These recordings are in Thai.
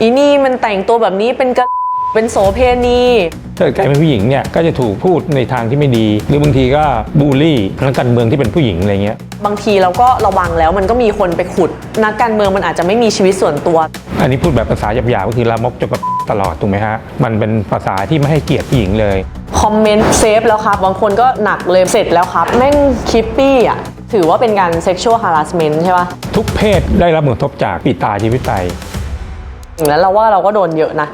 อีนี่มันแต่งตัวแบบนี้เป็นกะเป็นโสเพณีถ้าเกิดใครเป็นผู้หญิงเนี่ยก็จะถูกพูดในทางที่ไม่ดี หรือบางทีก็บูลลี่นักการเมืองที่เป็นผู้หญิงอะไรเงี้ยบางทีเราก็ระวังแล้วมันก็มีคนไปขุด นักการเมืองมันอาจจะไม่มีชีวิตส่วนตัว อันนี้พูดแบบภาษาหยาบๆก็คือลามกจกกับตลอดถูกไหมฮะมันเป็นภาษาที่ไม่ให้เกียรติผู้หญิงเลยคอมเมนต์เซฟแล้วครับบางคนก็หนักเลยเสร็จแล้วครับแม่งคลิปปี้อะถือว่าเป็นการ sexual harassment ใช่ปะทุกเพศได้รับผลกระทบจากปีตาชีวิตไตยแล้วเราว่าเราก็โดนเยอะนะ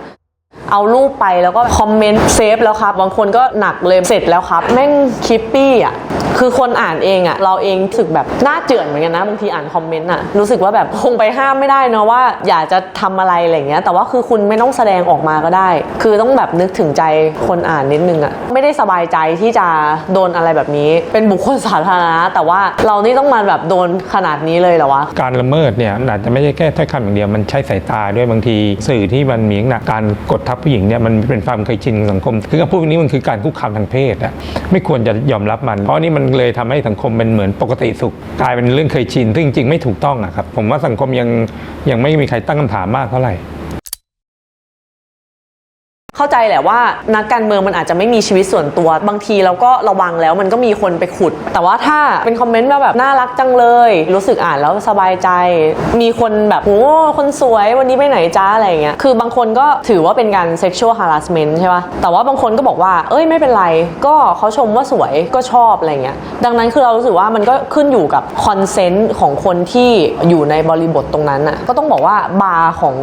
เอารูปไปแล้วก็คอมเมนต์เซฟแล้วครับ บางคนก็หนักเลยเสร็จแล้วครับ แม่งคลิปปี้อะ คือคนอ่านเองอะเราเองรู้สึกแบบน่าเจือนเหมือนกันนะบางทีอ่านคอมเมนต์อะรู้สึกว่าแบบคงไปห้ามไม่ได้เนะว่า อยากจะทำอะไรอะไรเงี้ยแต่ว่าคือคุณไม่ต้องแสดงออกมาก็ได้ คือต้องแบบนึกถึงใจคนอ่านนิดนึงอะไม่ได้สบายใจที่จะโดนอะไรแบบนี้ เป็นบุคคลสาธารณะแต่ว่าเรานี่ต้องมาแบบโดนขนาดนี้เลยเหรอวะการละเมิดเนี่ยอาจจะไม่ใช่แค่ถ้อยคำอย่างเดียวมันใช้สายตาด้วยบางทีสื่อที่มันมีลักการกดทับผู้หญิงเนี่ยมันเป็นความเคยชินของสังคม คือการพูดนี้มันคือการคุกคามทางเพศอะไม่ควรจะยอมรับมันเพราะนี่มันเลยทำให้สังคมเป็นเหมือนปกติสุขกลายเป็นเรื่องเคยชินซึ่งจริงๆไม่ถูกต้องอะครับ ผมว่าสังคมยังยังไม่มีใครตั้งคำถามมากเท่าไหร่ เข้าใจแหละว่านักการเมืองมันอาจจะไม่มีชีวิตส่วนตัว บางทีเราก็ระวังแล้วมันก็มีคนไปขุด แต่ว่าถ้าเป็นคอมเมนต์มาแบบน่ารักจังเลย รู้สึกอ่านแล้วสบายใจ มีคนแบบโอ้คนสวยวันนี้ไปไหนจ้าอะไรเงี้ยคือบางคนก็ถือว่าเป็นการ sexual harassment ใช่ปะแต่ว่าบางคนก็บอกว่า เอ้ยไม่เป็นไร ก็เขาชมว่าสวยก็ชอบอะไรเงี้ยดังนั้นคือเรารู้สึกว่ามันก็ขึ้นอยู่กับคอนเซนต์ของคนที่อยู่ในบริบทตรงนั้นน่ะก็ต้องบอกว่าบาร์ของ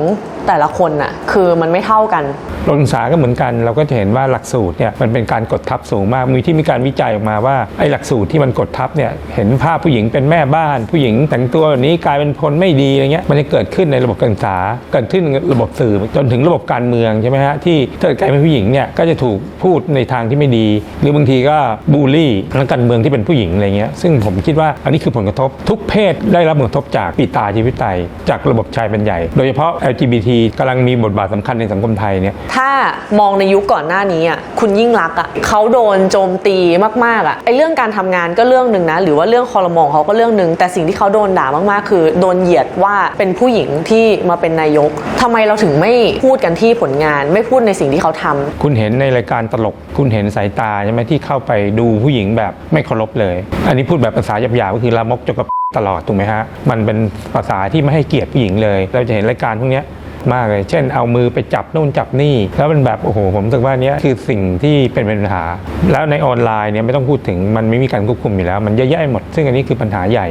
แต่ละคนน่ะคือมันไม่เท่ากันโรงศึกษาก็เหมือนกัน เราก็จะเห็นว่าหลักสูตรเนี่ยมันเป็นการกดทับสูงมากมีที่มีการวิจัยออกมาว่าไอ้หลักสูตรที่มันกดทับเนี่ยเห็นภาพผู้หญิงเป็นแม่บ้าน ผู้หญิงแต่งตัวแบบนี้กลายเป็นคนไม่ดีอะไรเงี้ยมันจะเกิดขึ้นในระบบการศึกษาเกิดขึ้นในระบบสื่อจนถึงระบบการเมืองใช่ไหมฮะที่ถ้าเกิดใครเป็นผู้หญิงเนี่ยก็จะถูกพูดในทางที่ไม่ดี หรือบางทีก็บูลลี่นักการเมืองที่เป็นผู้หญิงอะไรเงี้ยซึ่งผมคิดว่าอันนี้คือผลกระทบทุกเพศได้รับผลกระทบจากปีตาชีวิตไตจากระบบชายเป็นใหญ่ โดยเฉพาะ LGBT กำลังมีบทบาทสำคัญในสังคมไทยเนี่ยถ้ามองในยุคก่อนหน้านี้อะคุณยิ่งรักอะเขาโดนโจมตีมากๆอะไอเรื่องการทำงานก็เรื่องหนึ่งนะ หรือว่าเรื่องคอรมองเขาก็เรื่องหนึ่งแต่สิ่งที่เขาโดนด่ามากๆ คือโดนเหยียดว่าเป็นผู้หญิงที่มาเป็นนายกทำไมเราถึงไม่พูดกันที่ผลงาน ไม่พูดในสิ่งที่เขาทำคุณเห็นในรายการตลก คุณเห็นสายตาใช่ไหมที่เข้าไปดูผู้หญิงแบบไม่เคารพเลย อันนี้พูดแบบภาษาหยาบๆก็คือลามกจกกับตลอดถูกไหมฮะ มันเป็นภาษาที่ไม่ให้เกียรติผู้หญิงเลย เราจะเห็นรายการพวกเนี้ย มากเลย เช่นเอามือไปจับนู่นจับนี่ แล้วมันแบบโอ้โหผมรู้สึกว่าเนี้ยคือสิ่งที่เป็นปัญหา แล้วในออนไลน์เนี่ยไม่ต้องพูดถึงมันไม่มีการควบคุมอยู่แล้ว มันเยอะแยะหมด ซึ่งอันนี้คือปัญหาใหญ่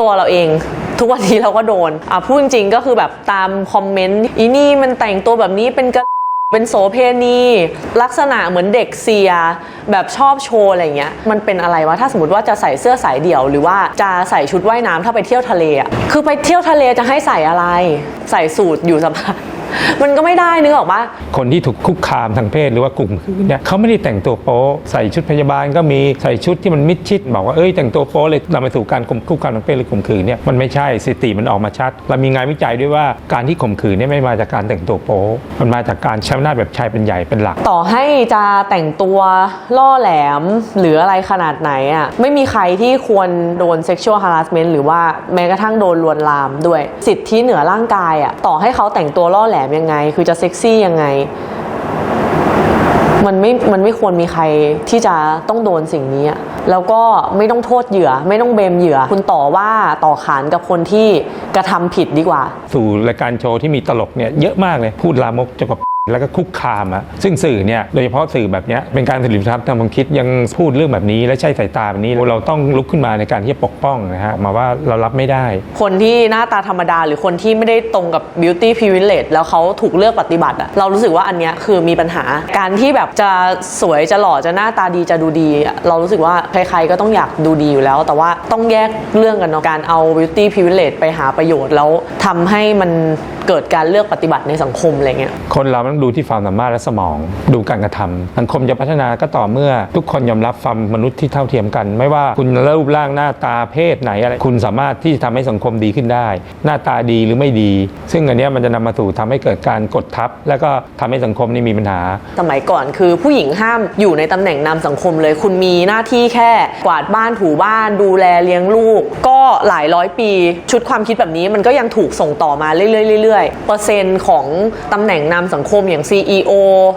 ตัวเราเองทุกวันนี้เราก็โดนอะพูดจริงๆก็คือแบบตามคอมเมนต์อีนี่มันแต่งตัวแบบนี้เป็นกะ เป็นโสเพณีลักษณะเหมือนเด็กเสีย แบบชอบโชว์อะไรเงี้ยมันเป็นอะไรวะถ้าสมมติว่าจะใส่เสื้อสายเดี่ยว หรือว่าจะใส่ชุดว่ายน้ำถ้าไปเที่ยวทะเลอะคือไปเที่ยวทะเลจะให้ใส่อะไร ใส่สูทอยู่สบาย มันก็ไม่ได้นึกออกปะคนที่ถูกคุกคามทางเพศหรือว่ากลุ่มคืนเนี่ยเขาไม่ได้แต่งตัวโป๊ใส่ชุดพยาบาลก็มีใส่ชุดที่มันมิดชิด บอกว่าเอ้ยแต่งตัวโป๊เลยนำไปสู่การข่มคุกคามทางเพศหรือข่มขืนเนี่ยมันไม่ใช่สถิติมันออกมาชัด เรามีงานวิจัยด้วยว่าการที่ข่มขืนเนี่ยไม่มาจากการแต่งตัวโป๊มันมาจากการใช้อำนาจแบบชายเป็นใหญ่เป็นหลัก ต่อให้จะแต่งตัวล่อแหลมหรืออะไรขนาดไหนอะไม่มีใครที่ควรโดน sexual harassment หรือว่าแม้กระทั่งโดนลวนลามด้วย สิทธิเหนือร่างกายอะต่อให้เขาแต่งตัวล่อแหลมยังไง คือจะเซ็กซี่ยังไง มันไม่ มันไม่ควรมีใครที่จะต้องโดนสิ่งนี้แล้วก็ไม่ต้องโทษเหยื่อ ไม่ต้องเบมเหยื่อ คุณต่อว่าต่อขานกับคนที่กระทำผิดดีกว่า สู่รายการโชว์ที่มีตลกเนี่ยเยอะมากเลยพูดลามกจกกับ แล้วก็คุกคามอะซึ่งสื่อเนี่ยโดยเฉพาะสื่อแบบเนี้ยเป็นการผลิตทรัพย์ทางความคิดยังพูดเรื่องแบบนี้ และใช้สายตาแบบนี้เราต้องลุกขึ้นมาในการที่จะปกป้องนะฮะมาว่าเรารับไม่ได้ คนที่หน้าตาธรรมดาหรือคนที่ไม่ได้ตรงกับ beauty privilege แล้วเขาถูกเลือกปฏิบัติอะเรารู้สึกว่าอันเนี้ยคือมีปัญหา การที่แบบจะสวยจะหล่อจะหน้าตาดีจะดูดีอะเรารู้สึกว่าใครๆก็ต้องอยากดูดีอยู่แล้ว แต่ว่าต้องแยกเรื่องกันเนาะการเอา beauty privilege ไปหาประโยชน์แล้วทำให้มันเกิดการเลือกปฏิบัติในสังคมอะไรเงี้ยคนเรามันต้องดูที่ความสามารถและสมอง ดูการกระทำสังคมจะพัฒนาก็ต่อเมื่อ ทุกคนยอมรับความมนุษย์ที่เท่าเทียมกัน ไม่ว่าคุณรูปร่างหน้าตาเพศไหนอะไรคุณสามารถที่จะทำให้สังคมดีขึ้นได้ หน้าตาดีหรือไม่ดี ซึ่งอันนี้มันจะนำมาสู่ทำให้เกิดการกดทับ แล้วก็ทำให้สังคมนี่มีปัญหา สมัยก่อนคือผู้หญิงห้ามอยู่ในตำแหน่งนำสังคมเลย คุณมีหน้าที่แค่กวาดบ้านถูบ้าน ดูแลเลี้ยงลูก ก็หลายร้อยปี ชุดความคิดแบบนี้มันก็ยังถูกส่งต่อมาเรื่อยๆเรื่อยๆเปอร์เซ็นต์ของตำแหน่งนำสังคมอย่าง CEO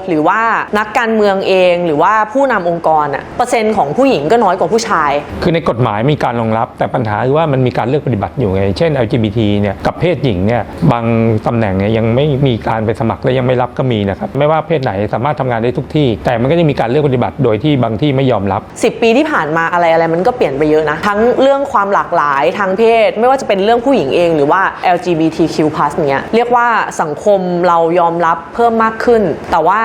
หรือว่านักการเมืองเอง หรือว่าผู้นำองค์กรอะเปอร์เซ็นต์ของผู้หญิงก็น้อยกว่าผู้ชาย คือในกฎหมายมีการรองรับ แต่ปัญหาคือว่ามันมีการเลือกปฏิบัติอยู่ไง เช่น LGBT เนี่ยกับเพศหญิงเนี่ยบางตำแหน่งเนี่ยยังไม่มีการไปสมัครและยังไม่รับก็มีนะครับไม่ว่าเพศไหนสามารถทำงานได้ทุกที่ แต่มันก็จะมีการเลือกปฏิบัติโดยที่บางที่ไม่ยอมรับ 10 ปีที่ผ่านมาอะไรอะไรมันก็เปลี่ยนไปเยอะนะทั้งเรื่องความหลากหลายทางเพศ ไม่ว่าจะเป็นเรื่องผู้หญิงเองหรือว่า LGBTQ+ เนี้ยเรียกว่าสังคมเรายอมรับเพิ่มมากขึ้น แต่ว่า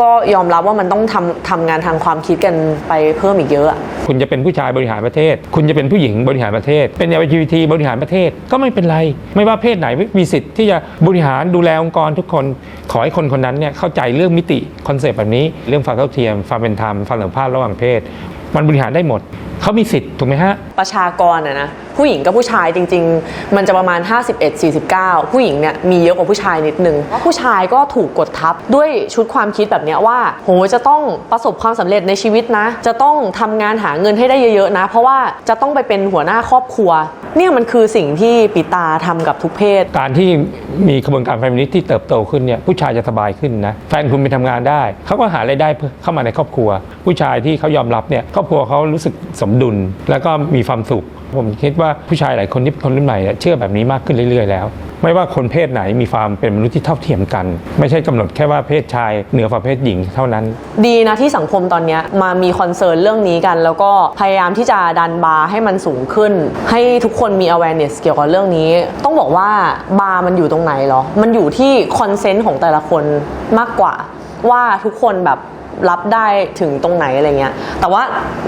ก็ยอมรับว่ามันต้องทำทำงานทางความคิดกันไปเพิ่มอีกเยอะ คุณจะเป็นผู้ชายบริหารประเทศ คุณจะเป็นผู้หญิงบริหารประเทศ เป็น LGBT บริหารประเทศก็ไม่เป็นไร ไม่ว่าเพศไหนมีสิทธิ์ที่จะบริหารดูแลองค์กรทุกคน ขอให้คนคนนั้นเนี่ยเข้าใจเรื่องมิติคอนเซปต์แบบนี้ เรื่องความเท่าเทียมความเป็นธรรมความเสมอภาคระหว่างเพศ มันบริหารได้หมด เขามีสิทธิ์ถูกไหมฮะ ประชากรอะนะผู้หญิงกับผู้ชายจริง ๆ มันจะประมาณ 51 49 ผู้หญิงเนี่ยมีเยอะกว่าผู้ชายนิดนึงผู้ชายก็ถูกกดทับด้วยชุดความคิดแบบเนี้ยว่าโหจะต้องประสบความสำเร็จในชีวิตนะ จะต้องทำงานหาเงินให้ได้เยอะๆนะ เพราะว่าจะต้องไปเป็นหัวหน้าครอบครัว เนี่ยมันคือสิ่งที่ปิตาทำกับทุกเพศ การที่มีกระบวนการแฟมินิสต์ที่เติบโตขึ้นเนี่ยผู้ชายจะสบายขึ้นนะแฟนคุณไปทำงานได้ เขาก็หารายได้เพิ่มเข้ามาในครอบครัว ผู้ชายที่เขายอมรับเนี่ยครอบครัวเขารู้สึกสมดุล แล้วก็มีความสุข ผมคิดว่าผู้ชายหลายคนที่คนรุ่นใหม่เชื่อแบบนี้มากขึ้นเรื่อยๆแล้ว ไม่ว่าคนเพศไหนมีความเป็นมนุษย์ที่เท่าเทียมกัน ไม่ใช่กำหนดแค่ว่าเพศชายเหนือกว่าเพศหญิงเท่านั้น ดีนะที่สังคมตอนนี้มามีคอนเซิร์นเรื่องนี้กัน แล้วก็พยายามที่จะดันบาร์ให้มันสูงขึ้น ให้ทุกคนมี awareness เกี่ยวกับเรื่องนี้ ต้องบอกว่าบาร์มันอยู่ตรงไหนเหรอมันอยู่ที่คอนเซนต์ของแต่ละคนมากกว่าว่าทุกคนแบบ รับได้ถึงตรงไหนอะไรเงี้ย แต่ว่า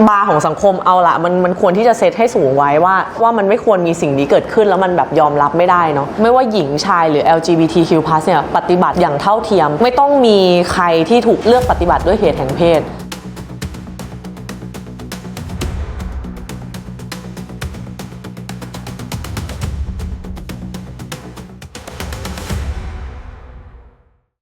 บาร์ของสังคมเอาละมันมันควรที่จะเซตให้สูงไว้ว่า ว่ามันไม่ควรมีสิ่งนี้เกิดขึ้นแล้วมันแบบยอมรับไม่ได้เนาะไม่ว่าหญิงชายหรือ LGBTQ+ เนี่ยปฏิบัติอย่างเท่าเทียม ไม่ต้องมีใครที่ถูกเลือกปฏิบัติด้วยเหตุแห่งเพศ